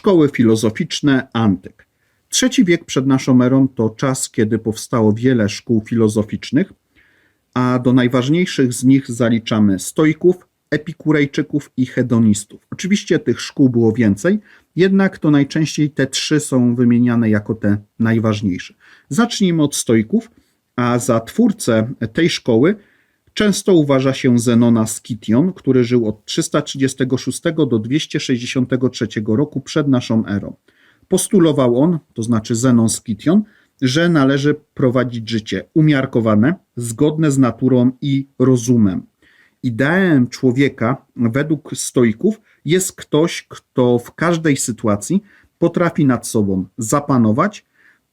Szkoły filozoficzne antyk. Trzeci wiek przed naszą erą to czas, kiedy powstało wiele szkół filozoficznych, a do najważniejszych z nich zaliczamy stoików, epikurejczyków i hedonistów. Oczywiście tych szkół było więcej, jednak to najczęściej te trzy są wymieniane jako te najważniejsze. Zacznijmy od stoików, a za twórcę tej szkoły często uważa się Zenona Skition, który żył od 336 do 263 roku przed naszą erą. Postulował on, to znaczy Zenon Skition, że należy prowadzić życie umiarkowane, zgodne z naturą i rozumem. Ideałem człowieka, według stoików, jest ktoś, kto w każdej sytuacji potrafi nad sobą zapanować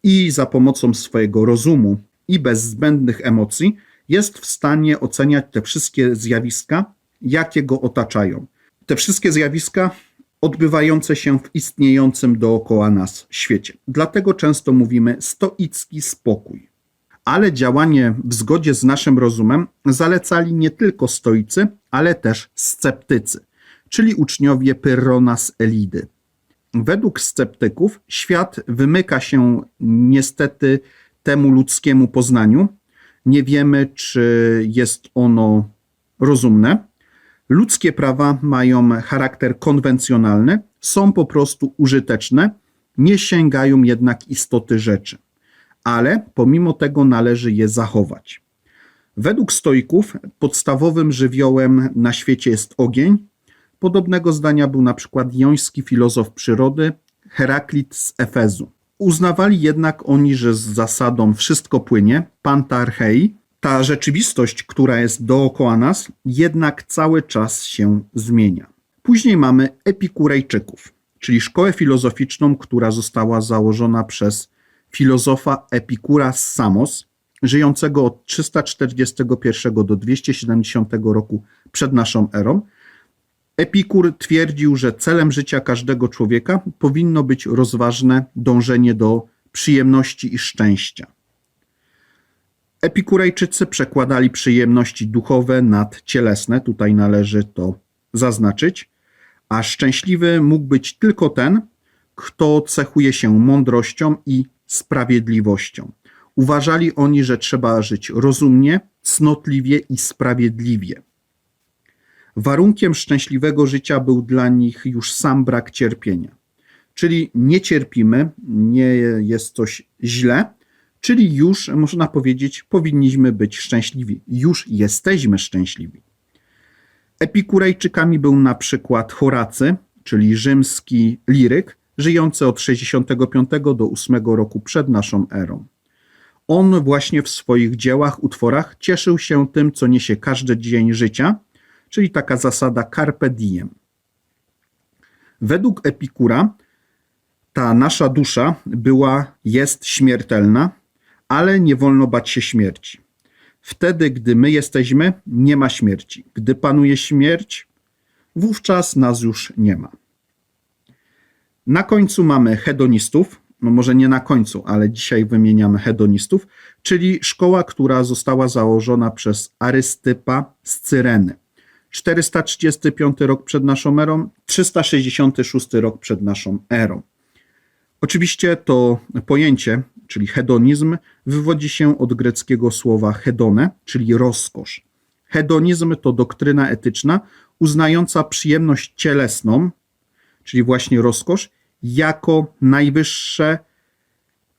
i za pomocą swojego rozumu i bez zbędnych emocji jest w stanie oceniać te wszystkie zjawiska, jakie go otaczają. Te wszystkie zjawiska odbywające się w istniejącym dookoła nas świecie. Dlatego często mówimy stoicki spokój. Ale działanie w zgodzie z naszym rozumem zalecali nie tylko stoicy, ale też sceptycy, czyli uczniowie Pyrrhona z Elidy. Według sceptyków świat wymyka się niestety temu ludzkiemu poznaniu. Nie wiemy, czy jest ono rozumne. Ludzkie prawa mają charakter konwencjonalny, są po prostu użyteczne, nie sięgają jednak istoty rzeczy, ale pomimo tego należy je zachować. Według stoików podstawowym żywiołem na świecie jest ogień. Podobnego zdania był na przykład joński filozof przyrody Heraklit z Efezu. Uznawali jednak oni, że z zasadą wszystko płynie, pantarchei, ta rzeczywistość, która jest dookoła nas, jednak cały czas się zmienia. Później mamy Epikurejczyków, czyli szkołę filozoficzną, która została założona przez filozofa Epikura z Samos, żyjącego od 341 do 270 roku przed naszą erą. Epikur twierdził, że celem życia każdego człowieka powinno być rozważne dążenie do przyjemności i szczęścia. Epikurejczycy przekładali przyjemności duchowe nad cielesne, tutaj należy to zaznaczyć, a szczęśliwy mógł być tylko ten, kto cechuje się mądrością i sprawiedliwością. Uważali oni, że trzeba żyć rozumnie, cnotliwie i sprawiedliwie. Warunkiem szczęśliwego życia był dla nich już sam brak cierpienia. Czyli nie cierpimy, nie jest coś źle, czyli już można powiedzieć, powinniśmy być szczęśliwi. Już jesteśmy szczęśliwi. Epikurejczykami był na przykład Horacy, czyli rzymski liryk, żyjący od 65 do 8 roku przed naszą erą. On właśnie w swoich dziełach, utworach cieszył się tym, co niesie każdy dzień życia, czyli taka zasada carpe diem. Według Epikura ta nasza dusza była, jest śmiertelna, ale nie wolno bać się śmierci. Wtedy, gdy my jesteśmy, nie ma śmierci. Gdy panuje śmierć, wówczas nas już nie ma. Na końcu mamy hedonistów, no może nie na końcu, ale dzisiaj wymieniamy hedonistów, czyli szkoła, która została założona przez Arystypa z Cyreny. 435 rok przed naszą erą, 366 rok przed naszą erą. Oczywiście to pojęcie, czyli hedonizm, wywodzi się od greckiego słowa hedone, czyli rozkosz. Hedonizm to doktryna etyczna uznająca przyjemność cielesną, czyli właśnie rozkosz, jako najwyższe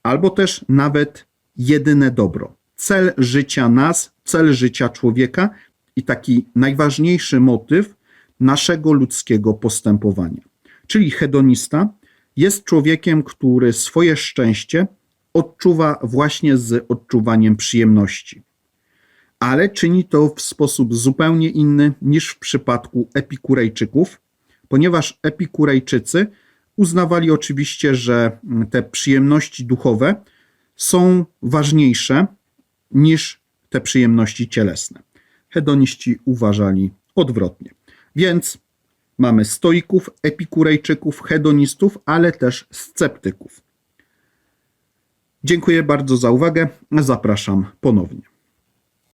albo też nawet jedyne dobro. Cel życia nas, cel życia człowieka i taki najważniejszy motyw naszego ludzkiego postępowania. Czyli hedonista jest człowiekiem, który swoje szczęście odczuwa właśnie z odczuwaniem przyjemności. Ale czyni to w sposób zupełnie inny niż w przypadku epikurejczyków, ponieważ epikurejczycy uznawali oczywiście, że te przyjemności duchowe są ważniejsze niż te przyjemności cielesne. Hedoniści uważali odwrotnie. Więc mamy stoików, epikurejczyków, hedonistów, ale też sceptyków. Dziękuję bardzo za uwagę. Zapraszam ponownie.